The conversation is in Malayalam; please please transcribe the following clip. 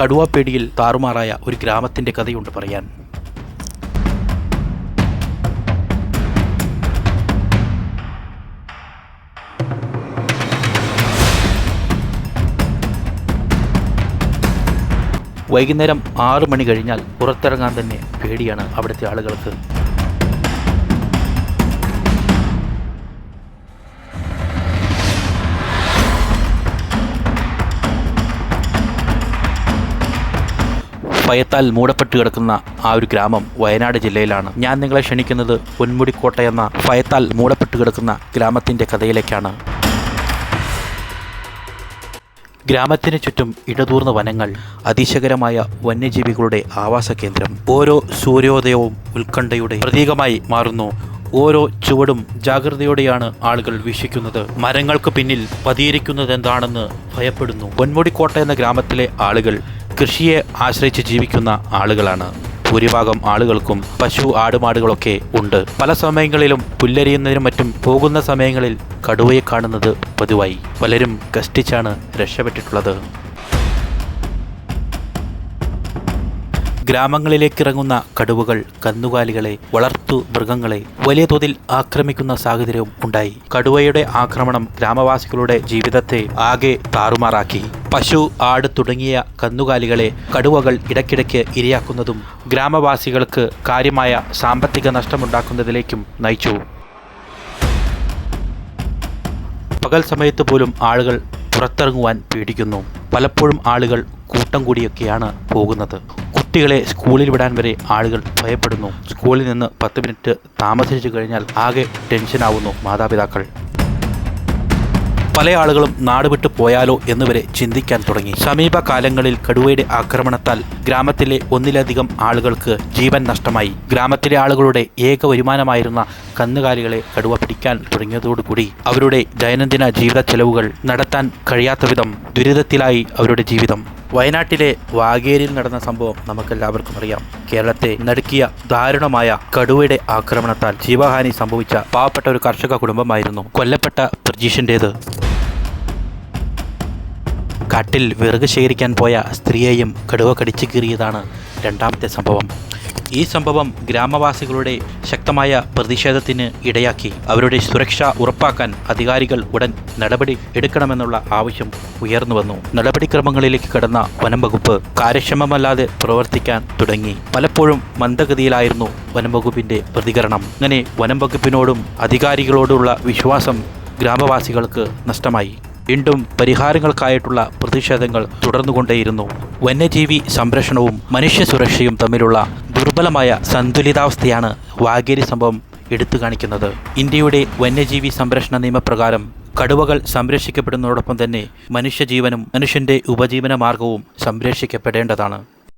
കടുവാപ്പേടിയിൽ താറുമാറായ ഒരു ഗ്രാമത്തിന്റെ കഥയുണ്ട് പറയാൻ. വൈകുന്നേരം ആറ് മണി കഴിഞ്ഞാൽ പുറത്തിറങ്ങാൻ തന്നെ പേടിയാണ് അവിടുത്തെ ആളുകൾക്ക്. ഭയത്താൽ മൂടപ്പെട്ട് കിടക്കുന്ന ആ ഒരു ഗ്രാമം വയനാട് ജില്ലയിലാണ്. ഞാൻ നിങ്ങളെ ക്ഷണിക്കുന്നത് പൊന്മുടിക്കോട്ട എന്ന ഭയത്താൽ മൂടപ്പെട്ട് കിടക്കുന്ന ഗ്രാമത്തിന്റെ കഥയിലേക്കാണ്. ഗ്രാമത്തിന് ചുറ്റും ഇടതൂർന്ന വനങ്ങൾ അതിശയകരമായ വന്യജീവികളുടെ ആവാസ കേന്ദ്രം ഓരോ സൂര്യോദയവും ഉത്കണ്ഠയുടെ പ്രതീകമായി മാറുന്നു. ഓരോ ചുവടും ജാഗ്രതയോടെയാണ് ആളുകൾ വീക്ഷിക്കുന്നത്. മരങ്ങൾക്ക് പിന്നിൽ പതിയിരിക്കുന്നത് എന്താണെന്ന് ഭയപ്പെടുന്നു. പൊന്മുടിക്കോട്ട എന്ന ഗ്രാമത്തിലെ ആളുകൾ കൃഷിയെ ആശ്രയിച്ച് ജീവിക്കുന്ന ആളുകളാണ്. ഭൂരിഭാഗം ആളുകൾക്കും പശു ആടുമാടുകളൊക്കെ ഉണ്ട്. പല സമയങ്ങളിലും പുല്ലരിയുന്നതിനും മറ്റും പോകുന്ന സമയങ്ങളിൽ കടുവയെ കാണുന്നത് പതിവായി. പലരും കഷ്ടിച്ചാണ് രക്ഷപ്പെട്ടിട്ടുള്ളത്. ഗ്രാമങ്ങളിലേക്ക് ഇറങ്ങുന്ന കടുവകൾ കന്നുകാലികളെ വളർത്തു മൃഗങ്ങളെ വലിയ തോതിൽ ആക്രമിക്കുന്ന സാഹചര്യവും ഉണ്ടായി. കടുവയുടെ ആക്രമണം ഗ്രാമവാസികളുടെ ജീവിതത്തെ ആകെ താറുമാറാക്കി. പശു ആട് തുടങ്ങിയ കന്നുകാലികളെ കടുവകൾ ഇടയ്ക്കിടയ്ക്ക് ഇരയാക്കുന്നതും ഗ്രാമവാസികൾക്ക് കാര്യമായ സാമ്പത്തിക നഷ്ടമുണ്ടാക്കുന്നതിലേക്കും നയിച്ചു. പകൽ സമയത്ത് പോലും ആളുകൾ പുറത്തിറങ്ങുവാൻ പേടിക്കുന്നു. പലപ്പോഴും ആളുകൾ കൂട്ടം കൂടിയൊക്കെയാണ് പോകുന്നത്. കുട്ടികളെ സ്കൂളിൽ വിടാൻ വരെ ആളുകൾ ഭയപ്പെടുന്നു. സ്കൂളിൽ നിന്ന് പത്ത് മിനിറ്റ് താമസിച്ചു കഴിഞ്ഞാൽ ആകെ ടെൻഷനാവുന്നു മാതാപിതാക്കൾ. പല ആളുകളും നാട് വിട്ടു പോയാലോ എന്നുവരെ ചിന്തിക്കാൻ തുടങ്ങി. സമീപകാലങ്ങളിൽ കടുവയുടെ ആക്രമണത്താൽ ഗ്രാമത്തിലെ ഒന്നിലധികം ആളുകൾക്ക് ജീവൻ നഷ്ടമായി. ഗ്രാമത്തിലെ ആളുകളുടെ ഏക വരുമാനമായിരുന്ന കന്നുകാലികളെ കടുവ പിടിക്കാൻ തുടങ്ങിയതോടുകൂടി അവരുടെ ദൈനംദിന ജീവിത ചെലവുകൾ നടത്താൻ കഴിയാത്ത വിധം ദുരിതത്തിലായി അവരുടെ ജീവിതം. വയനാട്ടിലെ വാഗേരിൽ നടന്ന സംഭവം നമുക്കെല്ലാവർക്കും അറിയാം. കേരളത്തെ നടുക്കിയ ദാരുണമായ കടുവയുടെ ആക്രമണത്താൽ ജീവഹാനി സംഭവിച്ച പാവപ്പെട്ട ഒരു കർഷക കുടുംബമായിരുന്നു കൊല്ലപ്പെട്ട പ്രജീഷിന്റേത് കാട്ടിൽ വിറക് ശേഖരിക്കാൻ പോയ സ്ത്രീയെയും കടുവ കടിച്ചു കീറിയതാണ് രണ്ടാമത്തെ സംഭവം. ഈ സംഭവം ഗ്രാമവാസികളുടെ ശക്തമായ പ്രതിഷേധത്തിന് ഇടയാക്കി. അവരുടെ സുരക്ഷ ഉറപ്പാക്കാൻ അധികാരികൾ ഉടൻ നടപടി എടുക്കണമെന്നുള്ള ആവശ്യം ഉയർന്നു വന്നു. നടപടിക്രമങ്ങളിലേക്ക് കടന്ന വനം വകുപ്പ് കാര്യക്ഷമമല്ലാതെ പ്രവർത്തിക്കാൻ തുടങ്ങി. പലപ്പോഴും മന്ദഗതിയിലായിരുന്നു വനം വകുപ്പിന്റെ പ്രതികരണം. അങ്ങനെ വനം വകുപ്പിനോടും അധികാരികളോടുള്ള വിശ്വാസം ഗ്രാമവാസികൾക്ക് നഷ്ടമായി. വീണ്ടും പരിഹാരങ്ങൾക്കായിട്ടുള്ള പ്രതിഷേധങ്ങൾ തുടർന്നുകൊണ്ടേയിരുന്നു. വന്യജീവി സംരക്ഷണവും മനുഷ്യ സുരക്ഷയും തമ്മിലുള്ള ദുർബലമായ സന്തുലിതാവസ്ഥയാണ് വാഗേരി സംഭവം എടുത്തു കാണിക്കുന്നത്. ഇന്ത്യയുടെ വന്യജീവി സംരക്ഷണ നിയമപ്രകാരം കടുവകൾ സംരക്ഷിക്കപ്പെടുന്നതോടൊപ്പം തന്നെ മനുഷ്യജീവനും മനുഷ്യന്റെ ഉപജീവന മാർഗവും സംരക്ഷിക്കപ്പെടേണ്ടതാണ്.